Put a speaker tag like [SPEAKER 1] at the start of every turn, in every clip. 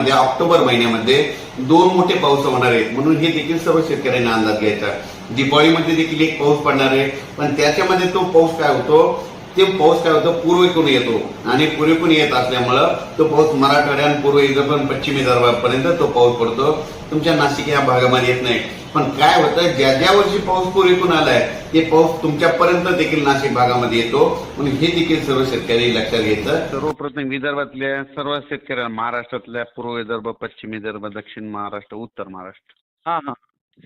[SPEAKER 1] मध्ये ऑक्टोबर महिन्यामध्ये दोन मोठे पाऊस होणार आहेत म्हणून हे देखील सर्व शेतकऱ्यांना अंदाज घ्यायचा दिवाळीमध्ये देखील एक पाऊस पडणार आहे. पण त्याच्यामध्ये तो पाऊस काय होतो? ते पाऊस काय होतो? पूर्वेकडून येतो. आणि पूर्वेकडून येत असल्यामुळं तो पाऊस मराठवाड्यात पूर्व विदर्भ पश्चिमी विदर्भापर्यंत तो पाऊस पडतो. तुमच्या नाशिक या भागामध्ये येत नाही. पण काय होतं ज्या ज्या वर्षी पाऊस पूर्वेकडून आलाय ते पाऊस तुमच्यापर्यंत देखील नाशिक भागामध्ये येतो. म्हणून हे देखील सर्व शेतकरी लक्षात घ्यायचं सर्वप्रथम विदर्भातल्या सर्व शेतकऱ्यांना महाराष्ट्रातल्या पूर्व विदर्भ पश्चिम विदर्भ दक्षिण महाराष्ट्र उत्तर महाराष्ट्र.
[SPEAKER 2] हा हा.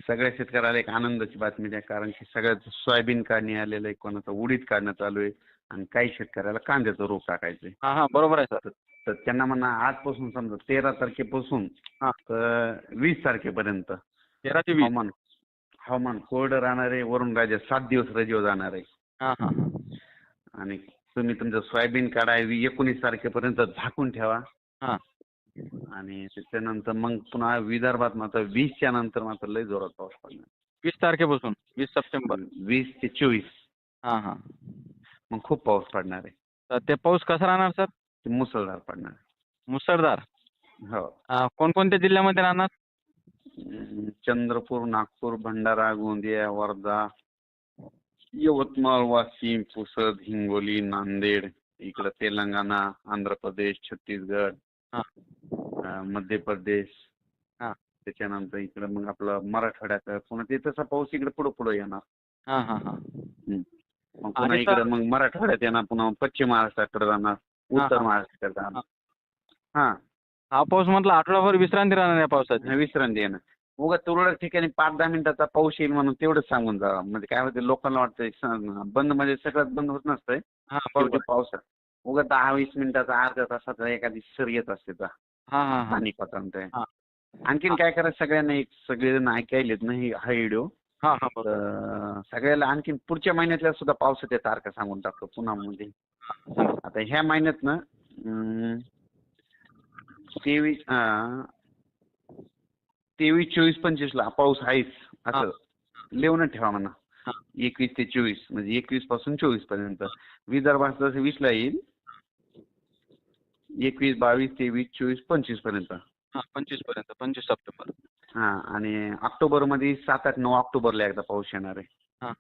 [SPEAKER 1] सगळ्या शेतकऱ्याला एक आनंदाची बातमी द्या कारण की सगळ्यात सोयाबीन काढणे आलेलं आहे कोणाचं उडीद काढणं चालू आहे आणि काही शेतकऱ्याला कांद्याचं रोप टाकायचंय.
[SPEAKER 2] हा हा. बरोबर आहे सर.
[SPEAKER 1] तर त्यांना म्हणा आजपासून समजा तेरा तारखेपासून
[SPEAKER 2] हा.
[SPEAKER 1] तर वीस तारखेपर्यंत
[SPEAKER 2] तेरा ते वीस.
[SPEAKER 1] हवामान हवामान कोरडं राहणार आहे वरून राजा सात दिवस रजेवर जाणार आहे.
[SPEAKER 2] हा हा. हा
[SPEAKER 1] आणि तुम्ही तुमचं सोयाबीन काढा एकोणीस तारखेपर्यंत झाकून ठेवा.
[SPEAKER 2] हा.
[SPEAKER 1] आणि त्याच्यानंतर मग पुन्हा विदर्भात मात्र वीसच्या नंतर मात्र लय जोरात पाऊस पडणार.
[SPEAKER 2] वीस तारखेपासून वीस सप्टेंबर.
[SPEAKER 1] वीस ते चोवीस.
[SPEAKER 2] हा हा.
[SPEAKER 1] मग खूप पाऊस पडणार आहे.
[SPEAKER 2] तर ते पाऊस कसा राहणार सर?
[SPEAKER 1] मुसळधार पडणार.
[SPEAKER 2] मुसळधार?
[SPEAKER 1] हो.
[SPEAKER 2] हा, कोणकोणत्या जिल्ह्यामध्ये राहणार?
[SPEAKER 1] अं, चंद्रपूर नागपूर भंडारा गोंदिया वर्धा यवतमाळ वाशिम पुसद हिंगोली नांदेड इकडं तेलंगणा आंध्र प्रदेश छत्तीसगड
[SPEAKER 2] हा.
[SPEAKER 1] अं, मध्य प्रदेश
[SPEAKER 2] हा.
[SPEAKER 1] त्याच्यानंतर इकडं मग आपलं मराठवाड्यात पुन्हा ते तसा पाऊस इकडे पुढे पुढे येणार.
[SPEAKER 2] हा हा हा.
[SPEAKER 1] मग पुन्हा
[SPEAKER 2] आणि
[SPEAKER 1] इकडे मग मराठवाड्यात येणार पुन्हा पश्चिम महाराष्ट्राकडे जाणार. उत्तर
[SPEAKER 2] हा.
[SPEAKER 1] महाराष्ट्राकडे जाणार हा.
[SPEAKER 2] हा. पाऊस म्हटलं आठवडाभर विश्रांती राहणार या पावसाची.
[SPEAKER 1] हा, विश्रांती ना उगा तुरळक ठिकाणी पाच दहा मिनिटाचा पाऊस येईल म्हणून तेवढंच सांगून जा म्हणजे काय होते लोकांना वाटतं स- बंद म्हणजे सगळ्यात बंद होत नसतंय.
[SPEAKER 2] हा बरोबर.
[SPEAKER 1] पावसात उगा दहा वीस मिनिटाचा अर्ध्या तासाचा एखादी सर येत असते तर.
[SPEAKER 2] हा हा हा.
[SPEAKER 1] पाणी पातळते
[SPEAKER 2] हा.
[SPEAKER 1] आणखीन काय करायचं सगळ्यांना एक सगळेजण ऐकायलेत ना ही हा व्हिडिओ?
[SPEAKER 2] हा हा बरोबर.
[SPEAKER 1] तर सगळ्याला आणखीन पुढच्या महिन्यातल्या सुद्धा पावसाच्या तारखा सांगून टाकतो पुन्हा म्हणजे. आता ह्या महिन्यात ना तेवीस तेवीस चोवीस पंचवीस ला पाऊस आहेच असं लिहून ठेवा म्हणा. एकवीस ते चोवीस म्हणजे एकवीसपासून चोवीसपर्यंत. विदर्भात जसं वीस ला येईल एकवीस बावीस तेवीस चोवीस पंचवीसपर्यंत.
[SPEAKER 2] हा पंचवीसपर्यंत पंचवीस सप्टेंबर.
[SPEAKER 1] हा आणि ऑक्टोबरमध्ये सात आठ नऊ ऑक्टोबरला एकदा पाऊस येणार आहे.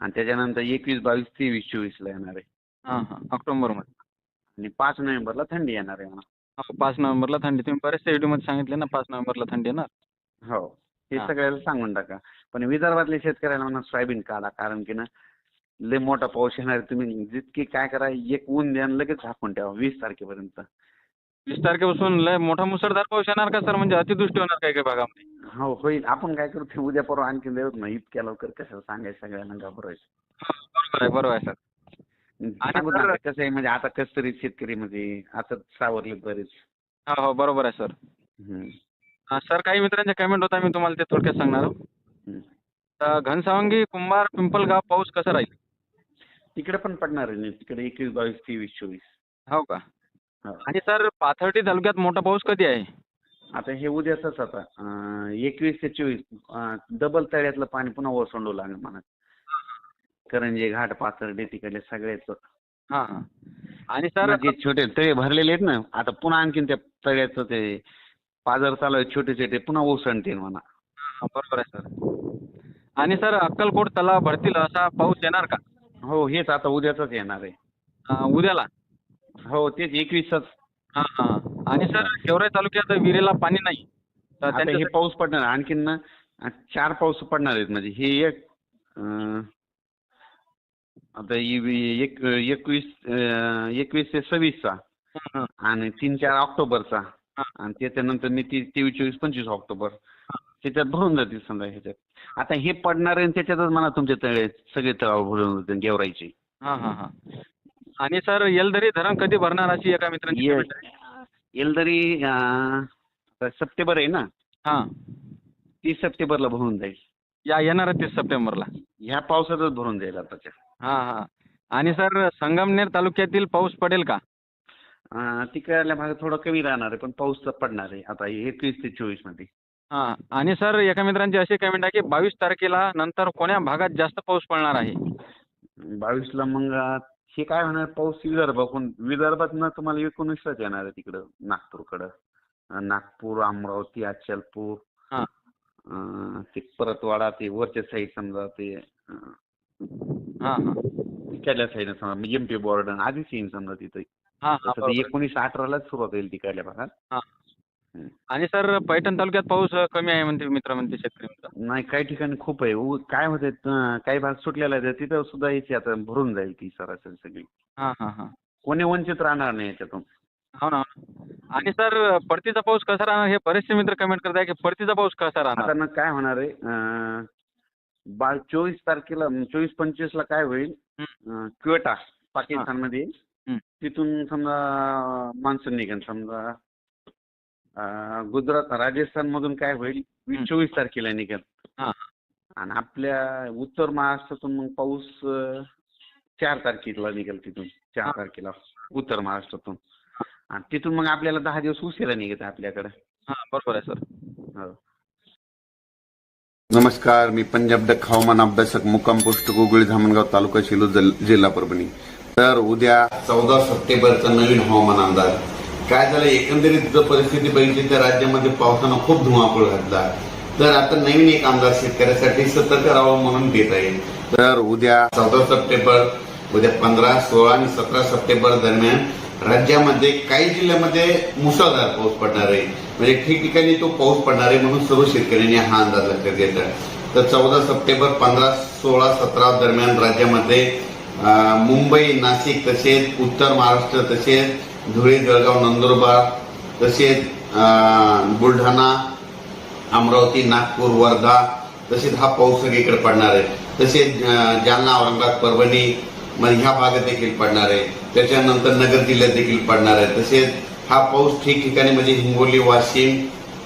[SPEAKER 1] आणि त्याच्यानंतर एकवीस बावीस तेवीस चोवीस ला येणार आहे.
[SPEAKER 2] हा हा. ऑक्टोबरमध्ये
[SPEAKER 1] आणि पाच नोव्हेंबरला थंडी येणार आहे म्हणा.
[SPEAKER 2] हा, पाच नोव्हेंबरला थंडी. तुम्ही बरेचसे व्हिडिओमध्ये सांगितले ना पाच नोव्हेंबरला थंडी येणार.
[SPEAKER 1] हो. हे
[SPEAKER 2] हा.
[SPEAKER 1] सगळ्याला सांगून टाका. पण विदर्भातल्या शेतकऱ्याला म्हणा सोयाबीन काढा. कारण की ना लय मोठा पाऊस येणार आहे. तुम्ही जितकी काय करा एक ऊन द्या आणि लगेच झाकून ठेवा वीस तारखेपर्यंत.
[SPEAKER 2] वीस तारखेपासून लय मोठा मुसळधार पाऊस येणार का सर? म्हणजे अतिवृष्टी होणार काही काही भागामध्ये?
[SPEAKER 1] हो होईल. आपण काय करू ते उद्या परवा आणखी देऊत ना इतक्या लवकर कशाला सांगायचं सगळ्यांना घाबरायचं.
[SPEAKER 2] बरोबर आहे बरोबर आहे सर.
[SPEAKER 1] सांगू कसं आहे म्हणजे आता कसं तरी शेतकरी म्हणजे आता सावरले बरेच
[SPEAKER 2] हा हो बरोबर आहे सर
[SPEAKER 1] हम्म.
[SPEAKER 2] सर काही मित्रांचे कमेंट होता मी तुम्हाला ते थोडक्यात सांगणार.
[SPEAKER 1] हम्म.
[SPEAKER 2] घनसावंगी कुंभार पिंपलगाव पाऊस कसा राहील
[SPEAKER 1] तिकडे पण पडणार आहे ना तिकडे एकवीस बावीस तेवीस चोवीस
[SPEAKER 2] हो का
[SPEAKER 1] हो.
[SPEAKER 2] आणि सर पाथर्डी तालुक्यात मोठा पाऊस कधी आहे
[SPEAKER 1] आता हे उद्याच आता एकवीस ते चोवीस डबल तळ्यातलं पाणी पुन्हा ओसंडू लागलं म्हणा करंजे घाट पाथर्डे तिकडले सगळेच.
[SPEAKER 2] हा हा. आणि सर
[SPEAKER 1] जे छोटे तळे भरलेले आहेत ना आता पुन्हा आणखीन त्या तळ्याचं ते पाजर चालू आहे छोटे छोटे पुन्हा ओसंडतील म्हणा.
[SPEAKER 2] हा, बरोबर आहे सर. आणि सर अक्कलकोट तलाव भरतील असा पाऊस येणार का?
[SPEAKER 1] हो हेच आता उद्याच येणार आहे.
[SPEAKER 2] उद्याला?
[SPEAKER 1] हो तेच एकवीसच
[SPEAKER 2] हा हा. आणि सर गेवराई तालुक्यात विहिरीला पाणी नाही. तर
[SPEAKER 1] आता हे
[SPEAKER 2] त्यांच्या
[SPEAKER 1] पाऊस पडणार. आणखीन ना चार पाऊस पडणार आहेत. म्हणजे हे एक अं, आता एक एकवीस एकवीस ते सव्वीसचा. आणि तीन चार ऑक्टोबरचा. आणि त्याच्यानंतर मी ती तेवीस चोवीस पंचवीस ऑक्टोबर. त्याच्यात भरून जातील समजा ह्याच्यात. आता हे पडणार आहे आणि त्याच्यातच म्हणा तुमचे तळे सगळे तळाव भरून जातील गेवरायचे
[SPEAKER 2] हा हा हा. आणि सर येलदरी धरण कधी भरणार अशी एका मित्रांची.
[SPEAKER 1] येलदरी सप्टेंबर आहे ना?
[SPEAKER 2] हा.
[SPEAKER 1] तीस सप्टेंबरला भरून जाईल.
[SPEAKER 2] या येणार तीस सप्टेंबरला.
[SPEAKER 1] ह्या पावसातच भरून जाईल आताच्या.
[SPEAKER 2] हा हा. आणि सर संगमनेर तालुक्यातील पाऊस पडेल का?
[SPEAKER 1] अं, तिकडल्या भागात थोडं कमी राहणार आहे पण पाऊस तर पडणार आहे. आता एकवीस ते चोवीसमध्ये.
[SPEAKER 2] हा. आणि सर एका मित्रांची अशी कमेंट आहे की बावीस तारखेला नंतर कोण्या भागात जास्त पाऊस पडणार आहे?
[SPEAKER 1] बावीसला मग अं, हे काय होणार? पाऊस विदर्भ. विदर्भात ना तुम्हाला एकोणीसलाच येणार आहे तिकडं नागपूरकडं.
[SPEAKER 3] अं, नागपूर अमरावती अचलपूर.
[SPEAKER 2] हा.
[SPEAKER 3] अं, ते परतवाडा ते वरच्या साईड समजा ते अं,
[SPEAKER 2] हा हा.
[SPEAKER 3] तिकडल्या साईडला समजा एम पी बॉर्डर आधीच येईन समजा तिथं.
[SPEAKER 2] हा हा
[SPEAKER 3] तसं ते
[SPEAKER 2] बरोबर.
[SPEAKER 3] एकोणीस अठरालाच सुरुवात होईल तिकडल्या भागात.
[SPEAKER 2] आणि सर पैठण तालुक्यात पाऊस अं, कमी आहे म्हणते मित्र म्हणते शेतकरी मित्र.
[SPEAKER 3] नाही काही ठिकाणी खूप आहे. उ- काय होते काही भाग सुटलेला आहे तिथं सुद्धा याची आता भरून जाईल ती सरासरी सगळी.
[SPEAKER 2] हा हा हा.
[SPEAKER 3] कोणी वंचित राहणार नाही याच्यातून.
[SPEAKER 2] हो ना हो ना. आणि सर परतीचा पाऊस कसा राहणार हे बरेचसे मित्र कमेंट करत आहे की परतीचा पाऊस कसा राहणार?
[SPEAKER 3] आता ना काय होणार आहे अं, बा चोवीस तारखेला चोवीस पंचवीस ला काय होईल? क्वेटा पाकिस्तानमध्ये.
[SPEAKER 2] हं.
[SPEAKER 3] तिथून समजा मान्सून निघेल. समजा गुजरात राजस्थान मधून काय होईल? वीस. चोवीस तारखेला निघेल. आणि आपल्या उत्तर महाराष्ट्रातून मग पाऊस चार तारखेला निघेल तिथून. चार. तारखेला उत्तर महाराष्ट्रातून. आणि तिथून मग आपल्याला दहा दिवस उशिरा निघत आपल्याकडे.
[SPEAKER 2] बरोबर आहे सर.
[SPEAKER 3] हो.
[SPEAKER 1] नमस्कार मी पंजाब डक हवामान अभ्यासक मुक्काम पोस्ट गोगळी धामणगाव तालुका शिलो जिल्हा परभणी. तर उद्या चौदा सप्टेंबरचा नवीन हवामान अंदाज. काय झालं? एकंदरीत जर परिस्थिती बघितली तर राज्यामध्ये पावसानं खूप धुमाकूळ घातला. तर आता नवीन एक अंदाज शेतकऱ्यासाठी सतर्क राहावं म्हणून देत आहे. तर उद्या चौदा सप्टेंबर उद्या पंधरा सोळा आणि सतरा सप्टेंबर दरम्यान राज्यामध्ये काही जिल्ह्यामध्ये मुसळधार पाऊस पडणार आहे. म्हणजे ठिकठिकाणी तो पाऊस पडणार आहे म्हणून सर्व शेतकऱ्यांनी हा अंदाज लक्षात घेतला. तर चौदा सप्टेंबर पंधरा सोळा सतरा दरम्यान राज्यामध्ये मुंबई नाशिक तसेच उत्तर महाराष्ट्र तसेच धुळे जळगाव नंदुरबार तसेच बुलढाणा अमरावती नागपूर वर्धा तसेच हा पाऊस सगळीकडे पडणार आहे. तसेच जालना औरंगाबाद परभणी मग ह्या भागात देखील पडणार आहे. त्याच्यानंतर नगर जिल्ह्यात देखील पडणार आहे. तसेच हा पाऊस ठिकठिकाणी म्हणजे हिंगोली वाशिम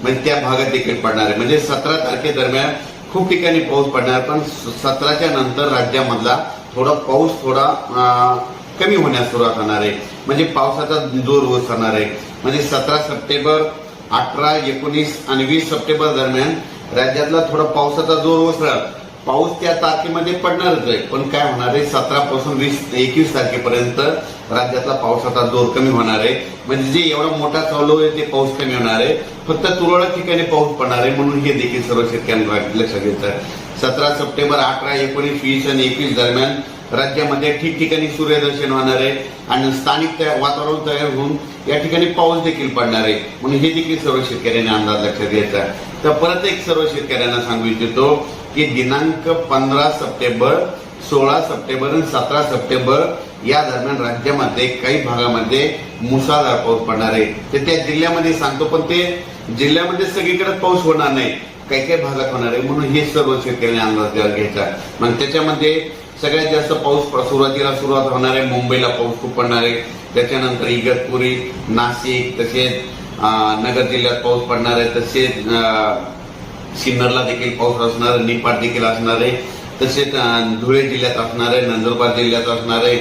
[SPEAKER 1] म्हणजे त्या भागात देखील पडणार आहे. म्हणजे सतरा तारखेदरम्यान खूप ठिकाणी पाऊस पडणार पण सतराच्या नंतर राज्यामधला थोडा पाऊस थोडा कमी होण्यास सुरुवात होणार आहे. म्हणजे पावसाचा जोर ओसरणार आहे. म्हणजे सतरा सप्टेंबर अठरा एकोणीस आणि वीस सप्टेंबर दरम्यान राज्यातला थोडा पावसाचा जोर ओसरल. पाऊस त्या तारखेमध्ये पडणारच आहे. पण काय होणार आहे? सतरा पासून वीस एकवीस तारखेपर्यंत राज्यातला पावसाचा जोर कमी होणार आहे. म्हणजे जे एवढा मोठा चालू आहे ते पाऊस कमी होणार आहे. फक्त तुरळक ठिकाणी पाऊस पडणार आहे म्हणून हे देखील सर्व शेतकऱ्यांना लक्षात घ्यायचं सतरा सप्टेंबर अठरा एकोणीस वीस आणि एकवीस दरम्यान राज्यामध्ये ठिकठिकाणी सूर्यदर्शन होणार आहे आणि स्थानिक वातावरण तयार होऊन या ठिकाणी पाऊस देखील पडणार आहे. म्हणून हे देखील सर्व शेतकऱ्यांनी अंदाज लक्षात घ्यायचा आहे. तर परत एक सर्व शेतकऱ्यांना सांगू इच्छितो की दिनांक पंधरा सप्टेंबर सोळा सप्टेंबर आणि सतरा सप्टेंबर या दरम्यान राज्यामध्ये काही भागामध्ये मुसळधार पाऊस पडणार आहे. ते त्या जिल्ह्यामध्ये सांगतो पण ते जिल्ह्यामध्ये सगळीकडे पाऊस होणार नाही. काही काही भागात होणार आहे म्हणून हे सर्व शेतकऱ्यांनी अंदाज घ्यायचा मग त्याच्यामध्ये सगळ्यात जास्त पाऊस सुरुवातीला सुरुवात होणार आहे. मुंबईला पाऊस खूप पडणार आहे. त्याच्यानंतर इगतपुरी नाशिक तसेच नगर जिल्ह्यात पाऊस पडणार आहे तसेच सिन्नरला देखील पाऊस असणार आहे निपाट देखील असणार आहे तसेच धुळे जिल्ह्यात असणार आहे नंदुरबार जिल्ह्यात असणार आहे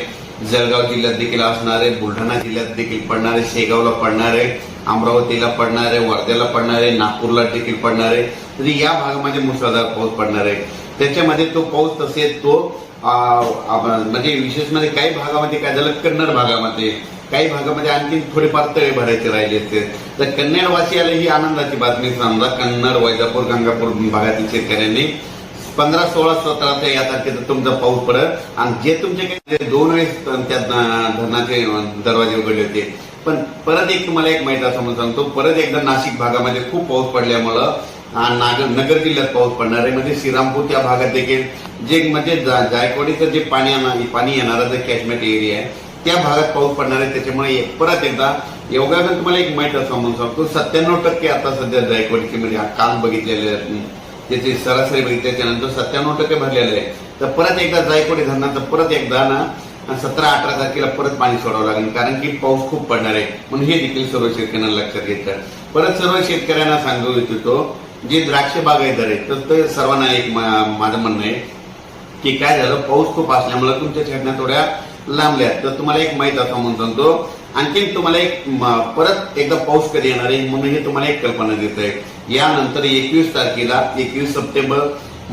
[SPEAKER 1] जळगाव जिल्ह्यात देखील असणार आहे बुलढाणा जिल्ह्यात देखील पडणार आहे शेगावला पडणार आहे अमरावतीला पडणार आहे वर्ध्याला पडणार आहे नागपूरला देखील पडणार आहे. तरी या भागामध्ये मुसळधार पाऊस पडणार आहे. त्याच्यामध्ये तो पाऊस तसेच तो म्हणजे विशेष म्हणजे काही भागामध्ये काय झालं कन्नड भागामध्ये काही भागामध्ये आणखी थोडेफार तळे भरायचे राहिले असते तर कन्नडवासियाला ही आनंदाची बातमी समजा कन्नड वैजापूर गंगापूर भागातील शेतकऱ्यांनी पंधरा सोळा सतरा ते या तारखेचा तुमचा पाऊस पडत आणि जे तुमचे काही दोन वेळेस त्या धरणाचे दरवाजे उघडले होते. पण परत एक तुम्हाला एक माहिती असं म्हणून सांगतो. परत एकदा नाशिक भागामध्ये खूप पाऊस पडल्यामुळं नागर नगर जिल्ह्यात पाऊस पडणार आहे. म्हणजे श्रीरामपूर त्या भागात देखील जे म्हणजे जायकवाडीचं जे पाणी येणार पाणी येणारा जे कॅचमेंट एरिया आहे त्या भागात पाऊस पडणार आहे त्याच्यामुळे एक- परत एकदा योगानं तुम्हाला एक माहिती असं म्हणून सांगतो. सत्त्याण्णव टक्के आता सध्या जायकवाडीचे म्हणजे काल बघितलेले त्याची सरासरी बघितल्याच्या नंतर सत्त्याण्णव टक्के भरलेले आहे. तर परत एकदा जायकवाडी धरणाचं परत एकदा ना सतरा अठरा तारखेला परत पाणी सोडावं लागेल कारण की पाऊस खूप पडणार आहे. म्हणून हे देखील सर्व शेतकऱ्यांना लक्षात घेतलं परत सर्व शेतकऱ्यांना सांगू इच्छितो जे द्राक्ष बागायतदार आहेत तर ते सर्वांना एक माझं म्हणणं आहे की काय झालं? पाऊस खूप असल्यामुळे तुमच्या छाटण्या थोड्या लांबल्या आहेत. तर तुम्हाला एक माहीत असं म्हणून सांगतो. आणखीन तुम्हाला एक परत एकदा पाऊस कधी येणार आहे म्हणून हे तुम्हाला एक कल्पना देत आहे यानंतर एकवीस तारखेला एकवीस सप्टेंबर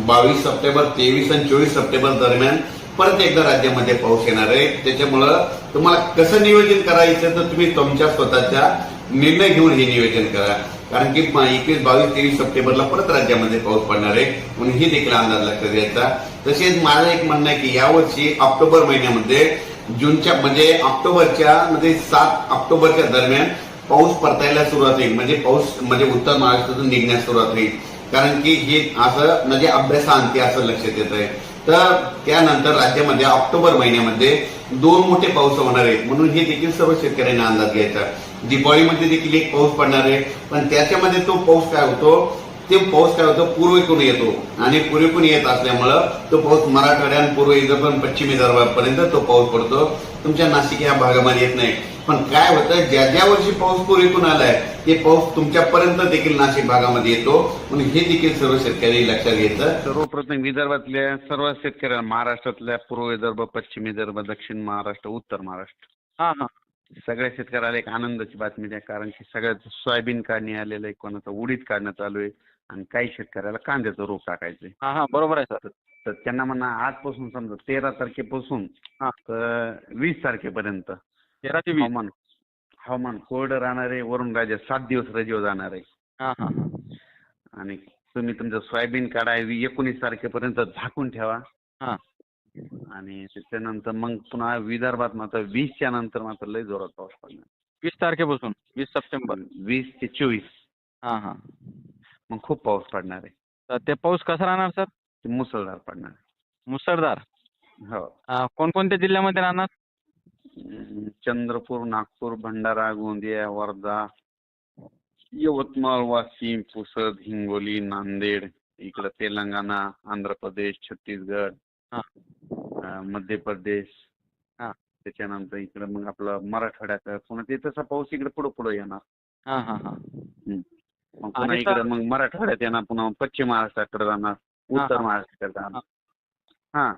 [SPEAKER 1] बावीस सप्टेंबर तेवीस आणि चोवीस सप्टेंबर दरम्यान परत एकदा राज्यामध्ये पाऊस येणार आहे. त्याच्यामुळं तुम्हाला कसं नियोजन करायचं तर तुम्ही तुमच्या स्वतःच्या
[SPEAKER 4] निर्णय घेऊन हे नियोजन करा. कारण की एकवीस बावीस तेवीस सप्टेंबरला परत राज्यामध्ये पाऊस पडणार आहे म्हणून ही देखील अंदाज लक्षात घ्यायचा. तसेच माझं एक म्हणणं आहे की यावर्षी ऑक्टोबर महिन्यामध्ये जूनच्या म्हणजे ऑक्टोबरच्या म्हणजे सात ऑक्टोबरच्या दरम्यान पाऊस परतायला सुरुवात होईल. म्हणजे पाऊस म्हणजे उत्तर महाराष्ट्रातून निघण्यास सुरुवात होईल. कारण की हे असं म्हणजे अभ्यासांती असं लक्षात येत आहे. तर त्यानंतर राज्यामध्ये ऑक्टोबर महिन्यामध्ये दोन मोठे पाऊस होणार आहेत म्हणून हे देखील सर्व शेतकऱ्यांना अंदाज घ्यायचा. दिवाळीमध्ये देखील एक पाऊस पडणार आहे. पण त्याच्यामध्ये तो पाऊस काय होतो? ते पाऊस काय होतो? पूर्वेकडून येतो. आणि पूर्वेकडून येत असल्यामुळं तो पाऊस मराठवाड्या आणि पूर्व विदर्भ आणि पश्चिम विदर्भापर्यंत तो पाऊस पडतो. तुमच्या नाशिक या भागामध्ये येत नाही. पण काय होतं? ज्या ज्या वर्षी पाऊस पूर्वेकडून आलाय ते पाऊस तुमच्यापर्यंत देखील नाशिक भागामध्ये येतो. म्हणून हे देखील सर्व शेतकरी लक्षात घ्यायचं
[SPEAKER 1] सर्वप्रथम विदर्भातल्या सर्व शेतकऱ्यांना महाराष्ट्रातल्या पूर्व विदर्भ पश्चिम विदर्भ दक्षिण महाराष्ट्र उत्तर महाराष्ट्र.
[SPEAKER 2] हा हा.
[SPEAKER 1] सगळ्या शेतकऱ्याला एक आनंदाची बातमी द्या कारण की सगळ्यात सोयाबीन काढणी आलेलं आहे कोणाचं उडीद काढणं चालू आहे आणि काही शेतकऱ्याला कांद्याचं रोप टाकायचंय.
[SPEAKER 2] हा हा बरोबर आहे सर.
[SPEAKER 1] तर त्यांना म्हणा आजपासून समजा तेरा तारखेपासून
[SPEAKER 2] हा.
[SPEAKER 1] तर वीस तारखेपर्यंत
[SPEAKER 2] तेरा ते वीस.
[SPEAKER 1] हवामान हवामान कोरडं राहणार आहे वरून राजा सात दिवस रजेवर जाणार आहे.
[SPEAKER 2] हा हा. हा
[SPEAKER 1] आणि तुम्ही तुमचं सोयाबीन काढाय एकोणीस तारखेपर्यंत झाकून ठेवा.
[SPEAKER 2] हा.
[SPEAKER 1] आणि त्याच्यानंतर मग पुन्हा विदर्भात मात्र वीसच्या नंतर मात्र लय जोरात पाऊस पडणार.
[SPEAKER 2] वीस तारखेपासून वीस सप्टेंबर.
[SPEAKER 1] वीस ते चोवीस.
[SPEAKER 2] हा हा.
[SPEAKER 1] मग खूप पाऊस पडणार आहे.
[SPEAKER 2] तर ते पाऊस कसा राहणार सर?
[SPEAKER 1] ते मुसळधार पडणार आहे.
[SPEAKER 2] मुसळधार?
[SPEAKER 1] हो.
[SPEAKER 2] कोणकोणत्या जिल्ह्यामध्ये राहणार?
[SPEAKER 1] अं, चंद्रपूर नागपूर भंडारा गोंदिया वर्धा यवतमाळ वाशिम पुसद हिंगोली नांदेड इकडं तेलंगणा आंध्र प्रदेश छत्तीसगड
[SPEAKER 2] हा.
[SPEAKER 1] मध्य प्रदेश.
[SPEAKER 2] हा.
[SPEAKER 1] त्याच्यानंतर इकडं मग आपलं मराठवाड्यात पुन्हा ते तसा पाऊस इकडे पुढे पुढे येणार.
[SPEAKER 2] हा हा हा.
[SPEAKER 1] मग पुन्हा
[SPEAKER 2] आणि
[SPEAKER 1] इकडे
[SPEAKER 2] सर-
[SPEAKER 1] मग मराठवाड्यात येणार पुन्हा पश्चिम महाराष्ट्राकडे जाणार उत्तर
[SPEAKER 2] हा.
[SPEAKER 1] महाराष्ट्राकडे जाणार. हा.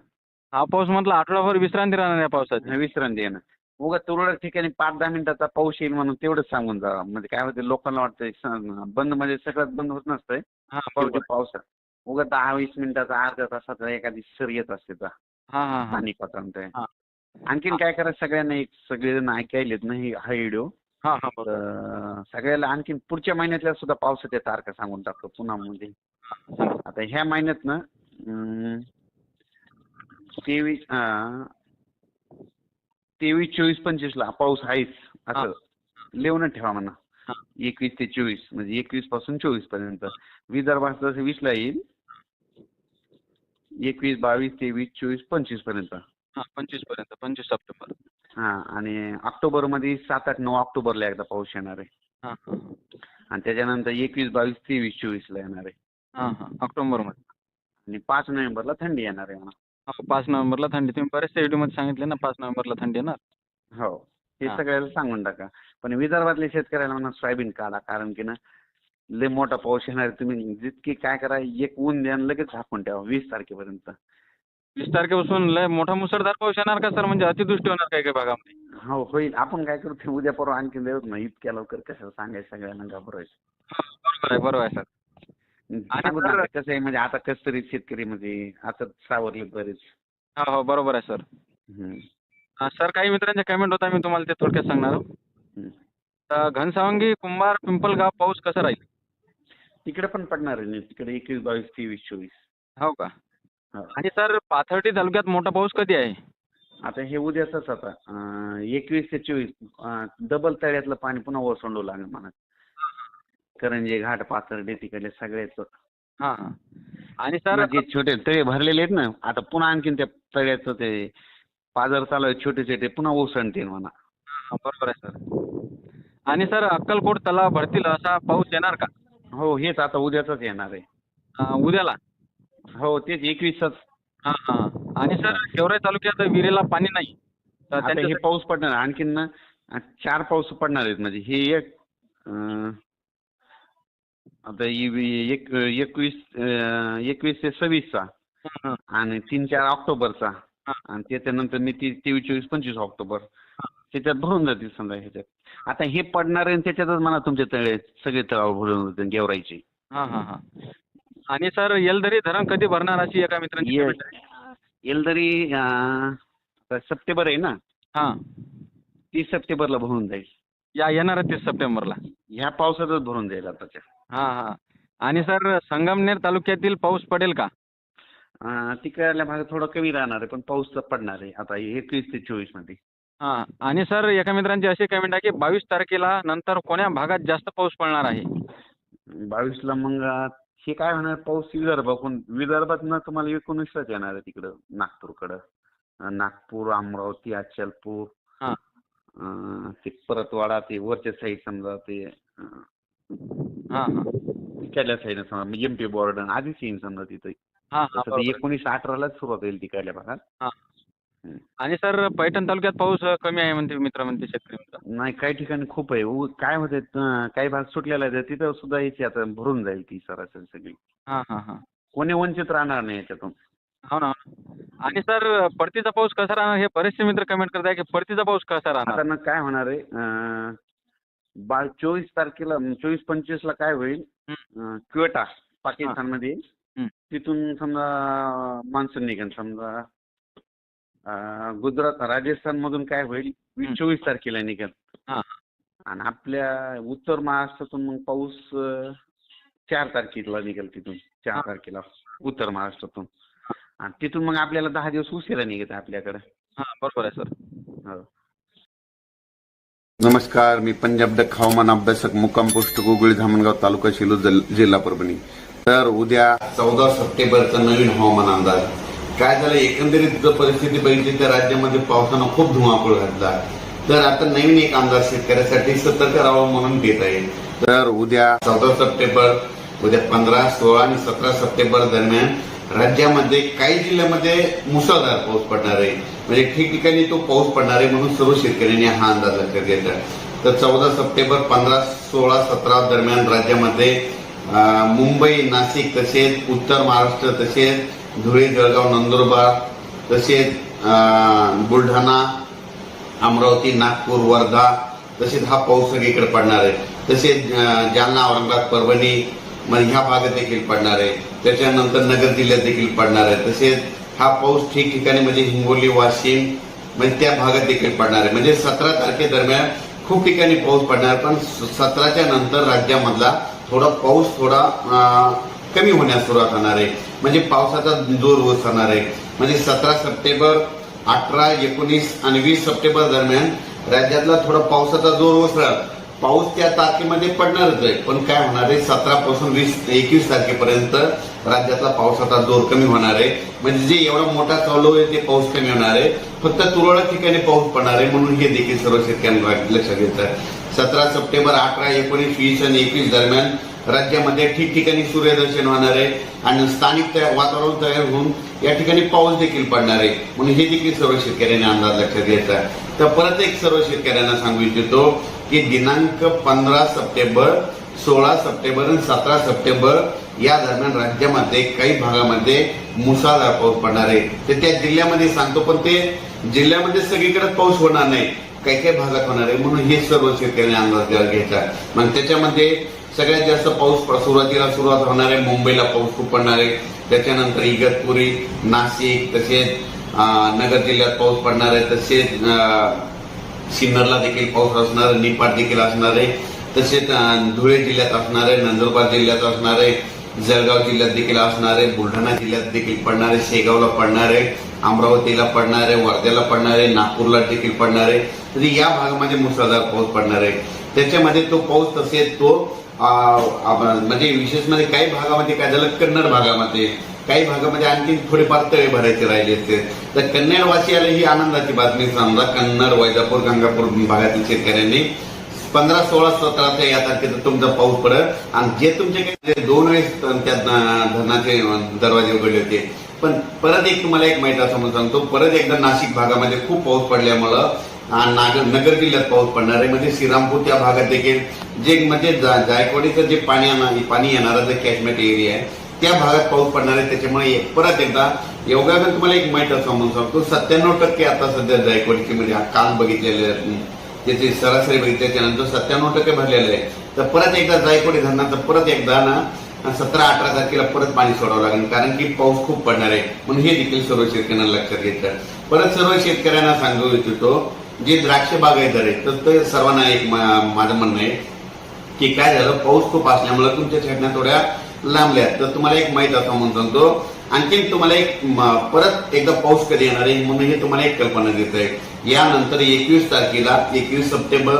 [SPEAKER 2] हा. पाऊस म्हटलं आठवडाभर विश्रांती राहणार या पावसाची
[SPEAKER 1] विश्रांती येणं उगा तुरळक ठिकाणी पाच दहा मिनिटाचा पाऊस येईल म्हणून तेवढंच सांगून जा. म्हणजे काय होते लोकांना वाटतंय स- बंद म्हणजे सगळ्यात बंद होत नसतंय.
[SPEAKER 2] हा
[SPEAKER 1] शेवटी
[SPEAKER 2] बरोबर.
[SPEAKER 1] पावसात. उगा दहा वीस मिनिटाचा अर्ध्या तासाचा एखादी सर येत असते
[SPEAKER 2] हा हा हा.
[SPEAKER 1] पाणी
[SPEAKER 2] हा.
[SPEAKER 1] आणखीन काय करायचं सगळ्यांना एक सगळेजण ऐकायलेत ना ही हा व्हिडिओ?
[SPEAKER 2] हा हा बरोबर.
[SPEAKER 1] तर सगळ्याला आणखीन पुढच्या महिन्यातल्या सुद्धा पावसाच्या तारखा सांगून टाकतो पुन्हा म्हणजे. आता ह्या महिन्यात ना अं, तेवीस अं, तेवीस चोवीस पंचवीस ला पाऊस आहेच असं. लिहून ठेवा म्हणा.
[SPEAKER 2] हा.
[SPEAKER 1] एकवीस ते चोवीस म्हणजे एकवीसपासून चोवीसपर्यंत. विदर्भात जसं वीस ला येईल एकवीस बावीस तेवीस चोवीस पंचवीसपर्यंत.
[SPEAKER 2] हा पंचवीसपर्यंत पंचवीस सप्टेंबर
[SPEAKER 1] हा आणि ऑक्टोबरमध्ये सात आठ नऊ ऑक्टोबरला एकदा पाऊस येणार आहे.
[SPEAKER 2] हा हा.
[SPEAKER 1] आणि त्याच्यानंतर एकवीस बावीस तेवीस चोवीस ला येणार आहे.
[SPEAKER 2] हा हा ऑक्टोबरमध्ये
[SPEAKER 1] आणि पाच नोव्हेंबरला थंडी येणार आहे म्हणा.
[SPEAKER 2] हा, पाच नोव्हेंबरला थंडी. तुम्ही बरेचसे व्हिडिओमध्ये सांगितले ना पाच नोव्हेंबरला थंडी येणार.
[SPEAKER 1] हो हे
[SPEAKER 2] हा.
[SPEAKER 1] सगळ्याला सांगून टाका. पण विदर्भातल्या शेतकऱ्याला म्हणा सोयाबीन काढा. कारण की ना लय मोठा पाऊस येणार आहे. तुम्ही जितकी काय करा एक ऊन द्या आणि लगेच झाकून ठेवा वीस तारखेपर्यंत.
[SPEAKER 2] वीस तारखेपासून लय मोठा मुसळधार पाऊस येणार का सर? म्हणजे अतिवृष्टी होणार काही काही भागामध्ये?
[SPEAKER 1] हो होईल. आपण काय करू ते उद्या परवा आणखी देऊत ना इतक्या लवकर कशाला सांगायचं सगळ्यांना घाबरायचं?
[SPEAKER 2] बरोबर आहे बरोबर आहे सर.
[SPEAKER 1] सांगू
[SPEAKER 2] सर-
[SPEAKER 1] कसं आहे म्हणजे आता कसं तरी शेतकरी म्हणजे आता सावरले बरेच.
[SPEAKER 2] हा हो बरोबर आहे सर.
[SPEAKER 1] हम्म.
[SPEAKER 2] हा, सर काही मित्रांचे कमेंट होता मी तुम्हाला ते थोडक्यात सांगणार आहो.
[SPEAKER 1] हम्म.
[SPEAKER 2] तर घनसावंगी कुंभार पिंपलगाव पाऊस कसा राहील?
[SPEAKER 1] तिकडे पण पडणार आहे ना तिकडे एकवीस बावीस तेवीस चोवीस.
[SPEAKER 2] हो का?
[SPEAKER 1] हो.
[SPEAKER 2] आणि सर पाथर्डी तालुक्यात मोठा पाऊस कधी आहे?
[SPEAKER 1] आता हे उद्याच आता. अं, एकवीस ते चोवीस. डबल तळ्यातलं पाणी पुन्हा ओसंडू लागेल म्हणा. करंजे घाट पाथर्डी तिकडले सगळेच.
[SPEAKER 2] हा हा. आणि सर
[SPEAKER 1] जे छोटे तळे भरलेले आहेत ना आता पुन्हा आणखीन त्या तळ्याचं ते पाजर चालू आहे छोटे छोटे पुन्हा ओसंडतील म्हणा.
[SPEAKER 2] बरोबर आहे सर. आणि सर अक्कलकोट तलाव भरतील असा पाऊस येणार का?
[SPEAKER 1] हो हेच आता उद्याच येणार आहे.
[SPEAKER 2] उद्याला?
[SPEAKER 1] हो तेच एकवीसच.
[SPEAKER 2] हा हा. आणि सर गेवराई तालुक्यात विहिरीला पाणी नाही. तर
[SPEAKER 1] आता हे पाऊस पडणार आणखीन ना चार पाऊस पडणार आहेत. म्हणजे हे एक आता ही एक एकवीस एकवीस ते सव्वीसचा
[SPEAKER 2] हा,
[SPEAKER 1] आणि तीन चार ऑक्टोबरचा. आणि त्याच्यानंतर मी ती तेवीस चोवीस पंचवीस ऑक्टोबर. त्याच्यात भरून जातील समजा ह्याच्यात. आता हे पडणार आहे आणि त्याच्यातच म्हणा तुमचे तळे सगळे तळाव भरून जातील गेवराईचे.
[SPEAKER 2] हा हा हा. आणि सर येलदरी धरण कधी भरणार अशी एका मित्रांची
[SPEAKER 1] ये-
[SPEAKER 2] comment आहे.
[SPEAKER 1] येलदरी अं, आता सप्टेंबर आहे ना?
[SPEAKER 2] हा.
[SPEAKER 1] तीस सप्टेंबरला भरून जाईल.
[SPEAKER 2] या येणाऱ्या तीस सप्टेंबरला.
[SPEAKER 3] ह्या पावसातच भरून जाईल आताच्या
[SPEAKER 2] हा हा. आणि सर संगमनेर तालुक्यातील पाऊस पडेल का?
[SPEAKER 3] अं, तिकडल्या भागात थोडं कमी राहणार आहे पण पाऊस तर पडणार आहे. आता एकवीस ते चोवीसमध्ये.
[SPEAKER 2] हा आणि सर एका मित्रांची अशी कमेंट आहे की बावीस तारखेला नंतर कोण्या भागात जास्त पाऊस पडणार आहे?
[SPEAKER 3] बावीसला मग हे काय होणार? पाऊस विदर्भाकडून विदर्भातनं तुम्हाला एकोणीसलाच येणार आहे तिकडं नागपूरकडं. नागपूर अमरावती अचलपूर.
[SPEAKER 2] हा.
[SPEAKER 3] अं, ते परतवाडा ते वरच्या साईड समजा ते अं,
[SPEAKER 2] हा हा.
[SPEAKER 3] तिकडल्या साईडनं समजा एम पी बॉर्डर आधीच येईन समजा तिथं.
[SPEAKER 2] हा हा
[SPEAKER 3] तसं ते
[SPEAKER 2] बरोबर.
[SPEAKER 3] एकोणीस अठरालाच सुरुवात होईल तिकडल्या भागात.
[SPEAKER 2] आणि सर पैठण तालुक्यात पाऊस कमी आहे म्हणते मित्र म्हणते शेतकरी मित्र.
[SPEAKER 3] नाही काही ठिकाणी खूप आहे. उ- काय होते काही भाग सुटलेला आहे तिथं सुद्धा याची आता भरून जाईल ती सरासरी सगळी.
[SPEAKER 2] हा हा हा.
[SPEAKER 3] कोणी वंचित राहणार नाही याच्यातून.
[SPEAKER 2] हो ना. आणि सर परतीचा पाऊस कसा राहणार हे बरेचसे मित्र कमेंट करत आहे की परतीचा पाऊस कसा राहणार?
[SPEAKER 3] आता ना काय होणार आहे अं, बा चोवीस तारखेला चोवीस पंचवीस ला काय होईल अं, क्वेटा पाकिस्तानमध्ये. तिथून समजा मान्सून निघेल समजा गुजरात राजस्थान मधून काय होईल? वीस चोवीस तारखेला निघेल.
[SPEAKER 2] हा.
[SPEAKER 3] आणि आपल्या उत्तर महाराष्ट्रातून मग पाऊस चार तारखेला निघेल तिथून. चार. तारखेला उत्तर महाराष्ट्रातून. आणि तिथून मग आपल्याला दहा दिवस उशिरा निघत आपल्याकडे.
[SPEAKER 2] हा बरोबर आहे सर.
[SPEAKER 3] हो.
[SPEAKER 1] नमस्कार मी पंजाब डक हवामान अभ्यासक मुक्काम पोस्ट गोगळी धामणगाव तालुका शिलो जल- जिल्हा परभणी. तर उद्या चौदा सप्टेंबरचा नवीन हवामान अंदाज. काय झालं? एकंदरीत जर परिस्थिती बघितली तर राज्यामध्ये पावसानं खूप धुमाकूळ घातला. तर आता नवीन एक अंदाज शेतकऱ्यासाठी सतर्क राहावं म्हणून देत आहे. तर उद्या चौदा सप्टेंबर उद्या पंधरा सोळा आणि सतरा सप्टेंबर दरम्यान राज्यामध्ये काही जिल्ह्यामध्ये मुसळधार पाऊस पडणार आहे. म्हणजे ठिकठिकाणी तो पाऊस पडणार आहे म्हणून सर्व शेतकऱ्यांनी हा अंदाज लक्षात घ्यायचा तर चौदा सप्टेंबर पंधरा सोळा सतरा दरम्यान राज्यामध्ये मुंबई नाशिक तसेच उत्तर महाराष्ट्र तसेच धुळे जळगाव नंदुरबार तसेच बुलढाणा अमरावती नागपूर वर्धा तसेच हा पाऊस सगळीकडे पडणार आहे. तसेच जालना औरंगाबाद परभणी मग ह्या भागात देखील पडणार आहे. त्याच्यानंतर नगर जिल्ह्यात देखील पडणार आहे. तसेच हा पाऊस ठिकठिकाणी म्हणजे हिंगोली वाशिम म्हणजे त्या भागात देखील पडणार आहे. म्हणजे सतरा तारखेदरम्यान खूप ठिकाणी पाऊस पडणार पण सतराच्या नंतर राज्यामधला थोडा पाऊस थोडा कमी होण्यास सुरुवात होणार आहे. म्हणजे पावसाचा जोर ओसरणार आहे. म्हणजे सतरा सप्टेंबर अठरा एकोणीस आणि वीस सप्टेंबर दरम्यान राज्यातला थोडा पावसाचा जोर ओसरल. पाऊस त्या तारखेमध्ये पडणारच आहे. पण काय होणार आहे? सतरा पासून वीस एकवीस तारखेपर्यंत राज्यातला पावसाचा जोर कमी होणार आहे. म्हणजे जे एवढा मोठा चालू आहे ते पाऊस कमी होणार आहे. फक्त तुरळक ठिकाणी पाऊस पडणार आहे म्हणून हे देखील सर्व शेतकऱ्यांना लक्षात घ्यायचं आहे. सतरा सप्टेंबर अठरा एकोणीस वीस आणि एकवीस दरम्यान राज्यामध्ये ठिकठिकाणी सूर्यदर्शन होणार आहे आणि स्थानिक वातावरण तयार होऊन या ठिकाणी पाऊस देखील पडणार आहे. म्हणून हे देखील सर्व शेतकऱ्यांनी अंदाज लक्षात घ्यायचा. आहे तर परत एक सर्व शेतकऱ्यांना सांगू इच्छितो की दिनांक पंधरा सप्टेंबर सोळा सप्टेंबर आणि सतरा सप्टेंबर या दरम्यान राज्यामध्ये काही भागामध्ये मुसळधार पाऊस पडणार आहे. ते त्या जिल्ह्यामध्ये सांगतो पण ते जिल्ह्यामध्ये सगळीकडे पाऊस होणार नाही. काही काही भागात होणार आहे. म्हणून हे सर्व शेतकऱ्यांनी अंदाज घ्यायचा. मग त्याच्यामध्ये सगळ्यात जास्त पाऊस सुरुवातीला सुरुवात होणार आहे मुंबईला पाऊस खूप पडणार आहे. त्याच्यानंतर इगतपुरी नाशिक तसेच नगर जिल्ह्यात पाऊस पडणार आहे. तसेच सिन्नरला देखील पाऊस असणार आहे निपाट देखील असणार आहे. तसेच धुळे जिल्ह्यात असणार आहे नंदुरबार जिल्ह्यात असणार आहे जळगाव जिल्ह्यात देखील असणार आहे बुलढाणा जिल्ह्यात देखील पडणार आहे शेगावला पडणार आहे अमरावतीला पडणार आहे वर्ध्याला पडणार आहे नागपूरला देखील पडणार आहे. तरी या भागामध्ये मुसळधार पाऊस पडणार आहे. त्याच्यामध्ये तो पाऊस तसेच तो म्हणजे विशेष म्हणजे काही भागामध्ये काय झालं कन्नड भागामध्ये. काही भागामध्ये आणखी थोडेफार तळे भरायचे राहिले असते. तर कन्नडवासियाला ही आनंदाची बातमी समजा कन्नड वैजापूर गंगापूर भागातील शेतकऱ्यांनी पंधरा सोळा सतराच्या या तारखेचा तुमचा पाऊस पडत आणि जे तुमचे काही दोन वेळेस त्या धरणाचे दरवाजे उघडले होते. पण परत एक तुम्हाला एक माहिती असं म्हणून सांगतो. परत एकदा नाशिक भागामध्ये खूप पाऊस पडल्यामुळं नागर नगर जिल्ह्यात पाऊस पडणार आहे. म्हणजे श्रीरामपूर त्या भागात देखील जे म्हणजे जायकवाडीचं जे पाणी येणार पाणी येणारा जे कॅशमेट एरिया आहे त्या भागात पाऊस पडणार आहे. त्याच्यामुळे एक- परत एकदा योगानं तुम्हाला एक माहिती असं म्हणून सांगतो. सत्त्याण्णव टक्के आता सध्या जायकवाडीचे म्हणजे काल बघितलेले आहेत. त्याची सरासरी बघितल्याच्या नंतर सत्त्याण्णव टक्के भरलेलं आहे. तर परत एकदा जायकवाडी धरणाचं परत एकदा ना सतरा अठरा तारखेला परत पाणी सोडावं लागेल. कारण की पाऊस खूप पडणार आहे. म्हणून हे देखील सर्व शेतकऱ्यांना लक्षात घेतलं. परत सर्व शेतकऱ्यांना सांगू इच्छितो जे द्राक्ष बागायतदार आहेत तर ते सर्वांना एक माझं म्हणणं आहे की काय झालं पाऊस खूप असल्यामुळे तुमच्या छाटण्या थोड्या लांबल्या तर तुम्हाला एक माहीत असं म्हणून सांगतो आणखीन तुम्हाला एक परत एकदा पाऊस कधी येणार आहे म्हणून हे तुम्हाला एक कल्पना देत आहे. यानंतर एकवीस तारखेला एकवीस सप्टेंबर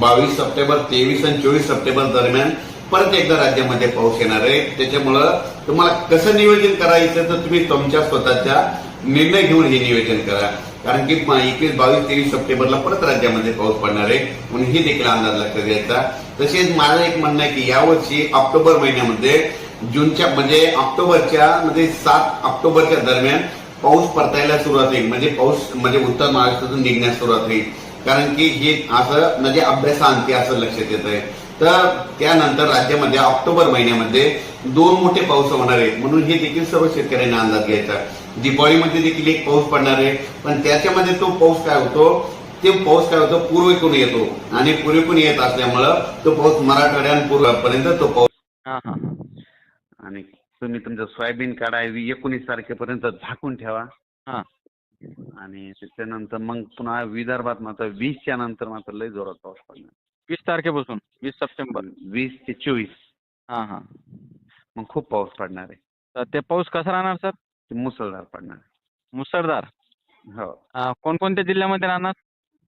[SPEAKER 1] बावीस सप्टेंबर तेवीस आणि चोवीस सप्टेंबर दरम्यान परत एकदा राज्यामध्ये पाऊस येणार आहे. त्याच्यामुळं तुम्हाला कसं नियोजन करायचं तर तुम्ही तुमच्या स्वतःच्या निर्णय घेऊन हे नियोजन करा. कारण की एकवीस बावीस तेवीस सप्टेंबरला परत राज्यामध्ये पाऊस पडणार आहे. म्हणून हे देखील अंदाज लक्षात घ्यायचा. तसेच माझं एक म्हणणं आहे की यावर्षी ऑक्टोबर महिन्यामध्ये जूनच्या म्हणजे ऑक्टोबरच्या म्हणजे सात ऑक्टोबरच्या दरम्यान पाऊस परतायला सुरुवात होईल. म्हणजे पाऊस म्हणजे उत्तर महाराष्ट्रातून निघण्यास सुरुवात होईल. कारण की हे असं म्हणजे अभ्यासाअंती असं लक्षात येत आहे. तर त्यानंतर राज्यामध्ये ऑक्टोबर महिन्यामध्ये दोन मोठे पाऊस होणार आहेत. म्हणून हे देखील सर्व शेतकऱ्यांना अंदाज घ्यायचा. दिवाळीमध्ये देखील एक पाऊस पडणार आहे. पण त्याच्यामध्ये तो पाऊस काय होतो? ते पाऊस काय होतो? पूर्वेकडून येतो. आणि पूर्वेकडून येत असल्यामुळं तो पाऊस मराठवाड्यापर्यंत तो पाऊस
[SPEAKER 2] हा हा. हा.
[SPEAKER 3] आणि तुम्ही तुमचं सोयाबीन काढा एकोणीस तारखेपर्यंत झाकून ठेवा.
[SPEAKER 2] हा.
[SPEAKER 3] आणि त्याच्यानंतर मग पुन्हा विदर्भात मात्र वीसच्या नंतर मात्र लय जोरात पाऊस पडणार.
[SPEAKER 2] वीस तारखेपासून वीस सप्टेंबर.
[SPEAKER 3] वीस ते चोवीस.
[SPEAKER 2] हा हा.
[SPEAKER 3] मग खूप पाऊस पडणार आहे.
[SPEAKER 2] तर ते पाऊस कसा राहणार सर?
[SPEAKER 3] मुसळधार पडणार.
[SPEAKER 2] मुसळधार?
[SPEAKER 3] हो.
[SPEAKER 2] हा, कोणकोणत्या जिल्ह्यामध्ये राहणार?